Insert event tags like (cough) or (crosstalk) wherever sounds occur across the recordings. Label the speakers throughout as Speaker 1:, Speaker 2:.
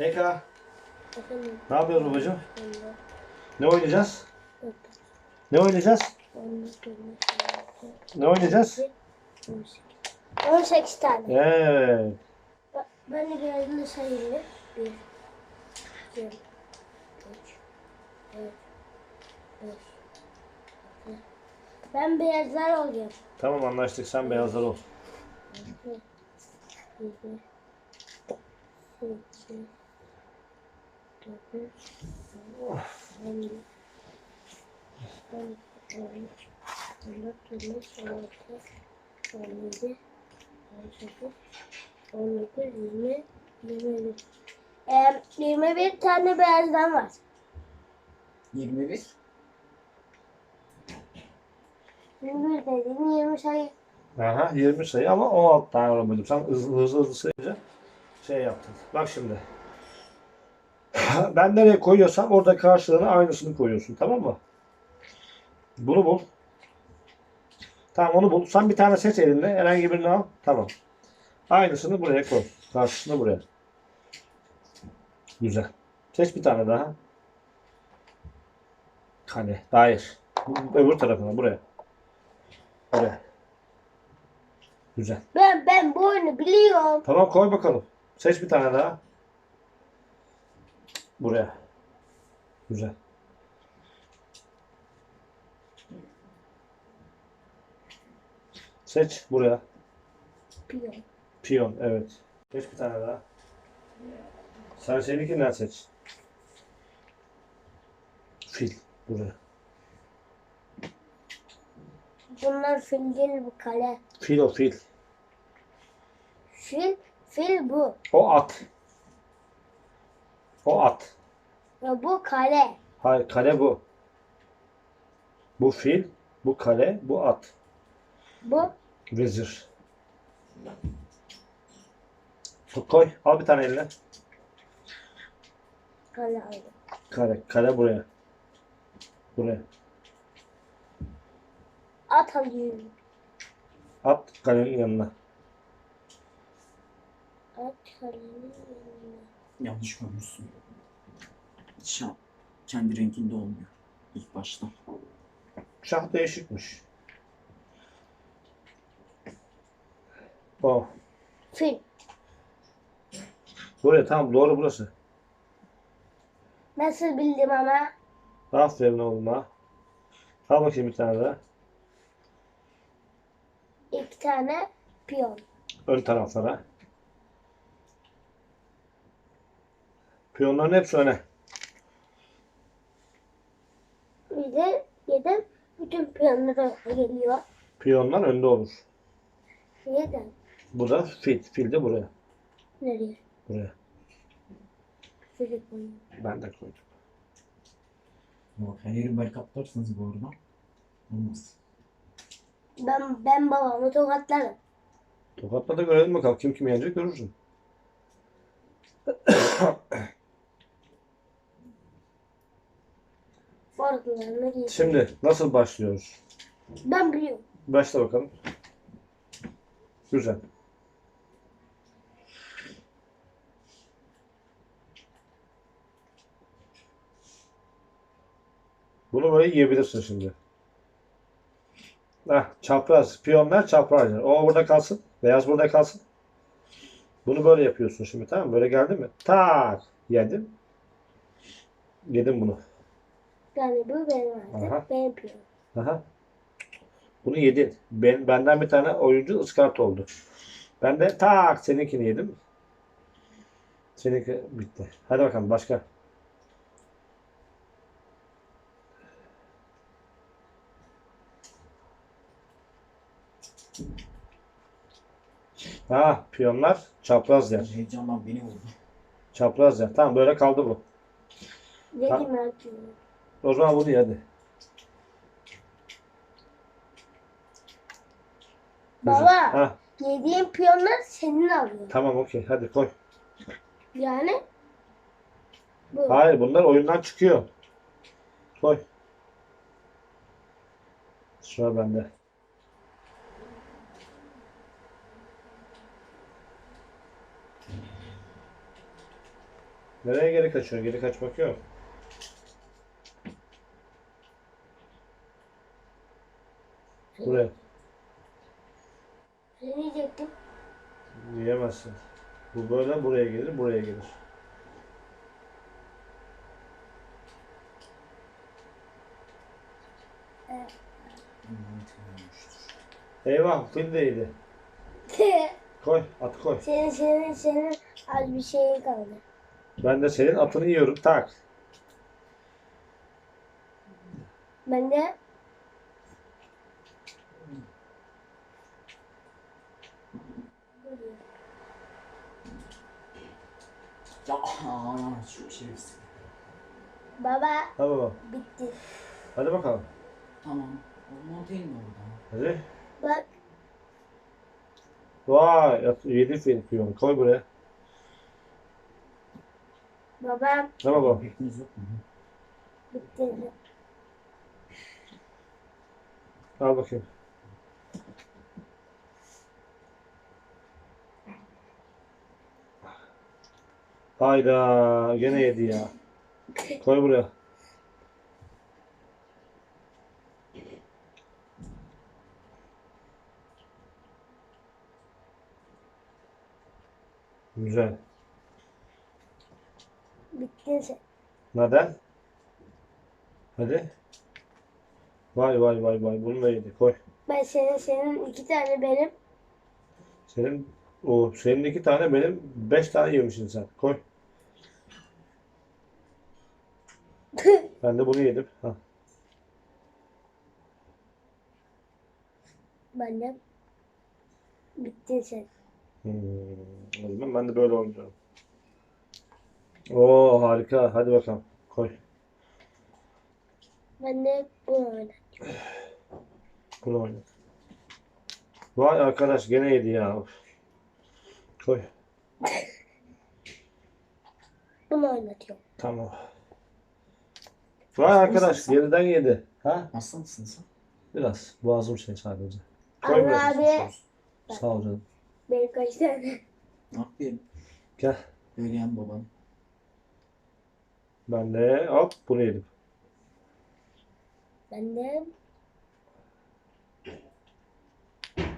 Speaker 1: Eka,
Speaker 2: Efendim.
Speaker 1: ne yapıyoruz babacığım? Ne oynayacağız? Ne oynayacağız? Ne oynayacağız?
Speaker 2: 18 tane.
Speaker 1: Evet.
Speaker 2: Ba- Ben de geldiğinde sayayım. 1, 2, 3, 4, 5, 6. Ben beyazlar olacağım.
Speaker 1: Tamam anlaştık. Sen beyazlar ol.
Speaker 2: 7, 8, 9, 10, 14, 15, 16, 17, 18, 19, 20, 21. Ee, 21 tane beyazdan var.
Speaker 3: 21.
Speaker 2: 21 dediğin 20 sayı.
Speaker 1: Aha 20 sayı ama 16 tane var babacığım. Sen hızlı hızlı, hızlı sayınca şey yaptın. Bak şimdi. Ben nereye koyuyorsam orada karşılığına aynısını koyuyorsun. Tamam mı? Bunu bul. Tamam onu bul. Sen bir tane seç elinde. Herhangi birini al. Tamam. Aynısını buraya koy. Karşısını buraya. Güzel. Seç bir tane daha. Kale. Dair. Bu- Öbür tarafına buraya. Buraya. Güzel.
Speaker 2: Ben ben bu oyunu biliyorum.
Speaker 1: Tamam koy bakalım. Seç bir tane daha. Buraya. Güzel. Seç buraya.
Speaker 2: Biliyorum.
Speaker 1: Piyon evet. Seç bir tane daha. Sen seninkinden seç. Fil buraya.
Speaker 2: Bunlar fil değil bu kale.
Speaker 1: Fil o fil.
Speaker 2: Fil, fil bu.
Speaker 1: O at. O at.
Speaker 2: Ya bu kale.
Speaker 1: Hayır kale bu. Bu fil, bu kale, bu at.
Speaker 2: Bu
Speaker 1: Vezir. Koy. Al bir tane eline.
Speaker 2: kale aldım.
Speaker 1: Kare. Kale buraya. Buraya.
Speaker 2: At alıyorum.
Speaker 1: At kalenin yanına.
Speaker 2: At kalenin yanına.
Speaker 3: Yanlış görmüşsün. Şah kendi renkinde olmuyor ilk başta.
Speaker 1: Şah değişikmiş. O.
Speaker 2: Fil.
Speaker 1: Buraya tamam doğru burası.
Speaker 2: Nasıl bildim ama?
Speaker 1: Aferin oğluma. Al bakayım bir tane daha.
Speaker 2: İki tane piyon.
Speaker 1: Ön taraflara. Piyonların hepsi öne.
Speaker 2: Bir de yedim. Bütün piyonlar geliyor.
Speaker 1: Piyonlar önde olur.
Speaker 2: Neden?
Speaker 1: Bu da fil. Fil de buraya.
Speaker 2: Nereye?
Speaker 1: Buraya.
Speaker 2: Fili koyuyor.
Speaker 1: Ben de koydum.
Speaker 3: Yok her yeri barikatlarsanız bu arada olmaz.
Speaker 2: Ben, ben babamı tokatlarım.
Speaker 1: Tokatla da görelim bakalım. Kim kimi yenecek görürsün. (coughs)
Speaker 2: Ordularına giydim.
Speaker 1: Şimdi nasıl başlıyoruz?
Speaker 2: Ben biliyorum.
Speaker 1: Başla bakalım. Güzel. Bunu böyle yiyebilirsin şimdi. Heh, çapraz. Piyonlar çapraz. O burada kalsın. Beyaz burada kalsın. Bunu böyle yapıyorsun şimdi tamam mı? Böyle geldi mi? Tak. Yedim. Yedim bunu.
Speaker 2: Yani bu benim artık.
Speaker 1: Aha.
Speaker 2: Benim piyon.
Speaker 1: Aha. Bunu yedin. Ben, benden bir tane oyuncu ıskart oldu. Ben de tak seninkini yedim. Seninki bitti. Hadi bakalım başka. Ha piyonlar çapraz yer.
Speaker 3: Heyecandan beni vurdu.
Speaker 1: Çapraz yer. Tamam böyle kaldı bu.
Speaker 2: Yedim artık.
Speaker 1: O zaman bunu ye hadi. Güzel.
Speaker 2: Baba.
Speaker 1: Ha,
Speaker 2: Yediğim piyonlar senin alıyor.
Speaker 1: tamam okey hadi koy.
Speaker 2: Yani bu.
Speaker 1: Hayır bunlar oyundan çıkıyor. Koy. Sıra bende. Nereye geri kaçıyor? Geri kaçmak yok. Buraya.
Speaker 2: Ne diyecektim?
Speaker 1: Yiyemezsin. Bu böyle buraya gelir, buraya gelir. Eyvah, fil değdi. Koy, atı koy.
Speaker 2: senin senin senin az bir şeyin kaldı.
Speaker 1: Ben de senin atını yiyorum. Tak.
Speaker 2: Ben de
Speaker 3: Aa, şu şerefsiz.
Speaker 2: baba
Speaker 1: Hadi baba.
Speaker 2: bitti.
Speaker 1: Hadi bakalım.
Speaker 3: Tamam. Montayım mı orada?
Speaker 1: Hadi.
Speaker 2: Bak
Speaker 1: Vay, at- yedi fil piyonu. Koy buraya. baba?
Speaker 3: Yok mu?
Speaker 2: bitti.
Speaker 1: Al bakayım. Hayda, gene yedi ya. Koy buraya. Güzel.
Speaker 2: Bittin sen.
Speaker 1: Neden? Hadi. Vay vay vay vay. Bunu da yedi. Koy.
Speaker 2: Ben senin senin iki tane benim.
Speaker 1: Senin o senin iki tane benim beş tane yemişsin sen. Koy. Ben de bunu yedim. Ha.
Speaker 2: ben de bittin sen.
Speaker 1: Hmm, o zaman ben de böyle oynuyorum. Oo harika. Hadi bakalım. Koy.
Speaker 2: Ben de bunu oynadım.
Speaker 1: Bunu oyna. Vay arkadaş gene yedi ya. Of. Koy.
Speaker 2: Bunu oynatıyorum.
Speaker 1: Tamam. Vay arkadaş geriden yedi. Ha?
Speaker 3: Hasta mısın sen?
Speaker 1: Biraz. Boğazım şey sadece. Koy
Speaker 2: Anne abi
Speaker 1: Sağ ol canım.
Speaker 2: benim kaç tane?
Speaker 3: Aferin.
Speaker 1: Gel.
Speaker 3: Söyleyen baban.
Speaker 1: Ben de hop bunu yedim.
Speaker 2: Ben de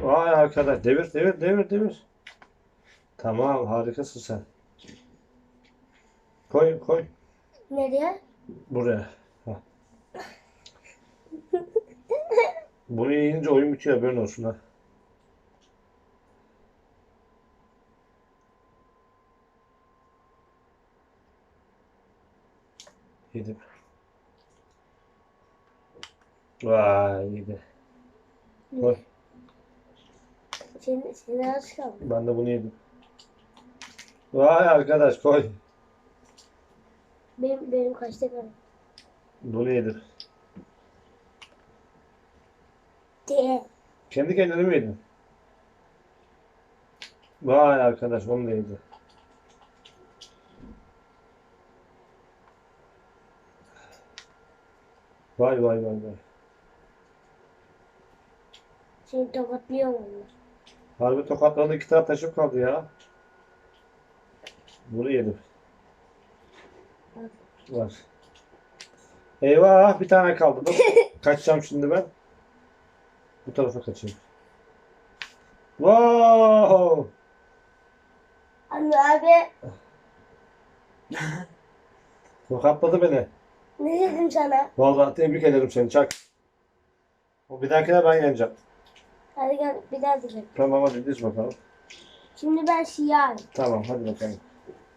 Speaker 1: Vay arkadaş devir devir devir devir. Tamam harikasın sen. Koy koy
Speaker 2: nereye?
Speaker 1: Buraya. Ha. Bunu yiyince oyun bitiyor haberin olsun ha. Yedim. Vay yedi. Koy.
Speaker 2: Senin, senin az kaldı.
Speaker 1: Ben de bunu yedim. Vay arkadaş koy.
Speaker 2: Benim, benim kaçta kaldı?
Speaker 1: Bunu yedim.
Speaker 2: Diye.
Speaker 1: Kendi kendine mi yedin? Vay arkadaş onu da yedi. Vay vay vay vay.
Speaker 2: Seni tokatlıyorum onlar.
Speaker 1: Harbi tokatlarında iki tane taşım kaldı ya. Bunu yedim. Var. Eyvah bir tane kaldı. Dur. (laughs) Kaçacağım şimdi ben. Bu tarafa kaçayım. Wow!
Speaker 2: Anne abi
Speaker 1: Tokatladı beni.
Speaker 2: ne dedim sana?
Speaker 1: Vallahi tebrik ederim seni Çak. O bir dahakine ben yeneceğim.
Speaker 2: Hadi gel bir daha diyeceğim.
Speaker 1: Tamam hadi diz bakalım.
Speaker 2: Şimdi ben siyah.
Speaker 1: Tamam hadi bakalım.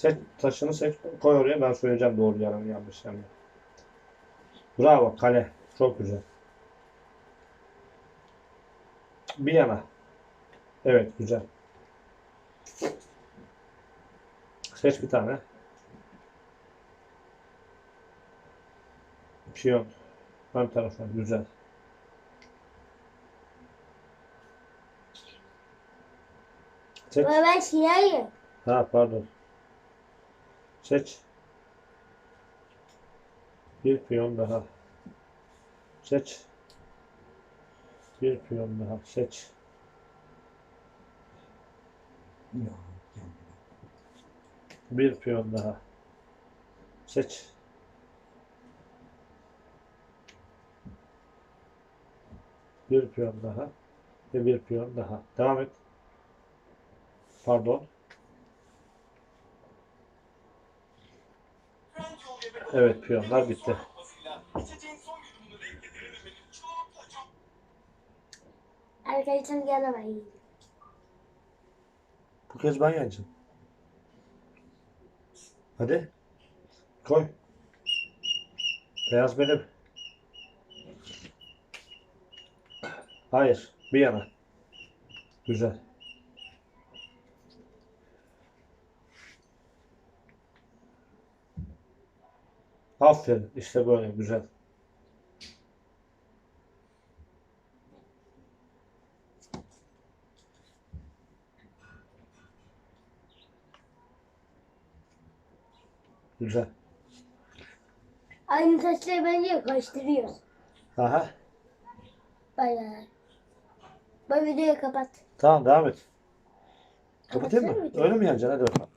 Speaker 1: Seç taşını seç koy oraya ben söyleyeceğim doğru yanı yanlış yanı. Bravo kale. Çok güzel. Bir yana. Evet güzel. Seç bir tane. Piyon. Ön tarafa. Güzel. Seç.
Speaker 2: Ama ben siyahım.
Speaker 1: Ha pardon. Seç. Bir piyon daha. Seç. Bir piyon daha. Seç. Bir piyon daha. Seç. Bir piyon daha. Ve bir piyon daha. Devam et. Pardon. Evet piyonlar
Speaker 2: gene ben yiyeyim.
Speaker 1: Bu kez ben yeneceğim. Hadi. Koy. Beyaz benim. Hayır. Bir yana. Güzel. Aferin. İşte böyle. Güzel. Güzel.
Speaker 2: Aynı taşları bence karıştırıyoruz.
Speaker 1: Aha.
Speaker 2: Bay bay. Bu videoyu kapat.
Speaker 1: Tamam devam et. Kapatayım mı? Öyle mi yeneceksin? Hadi bakalım.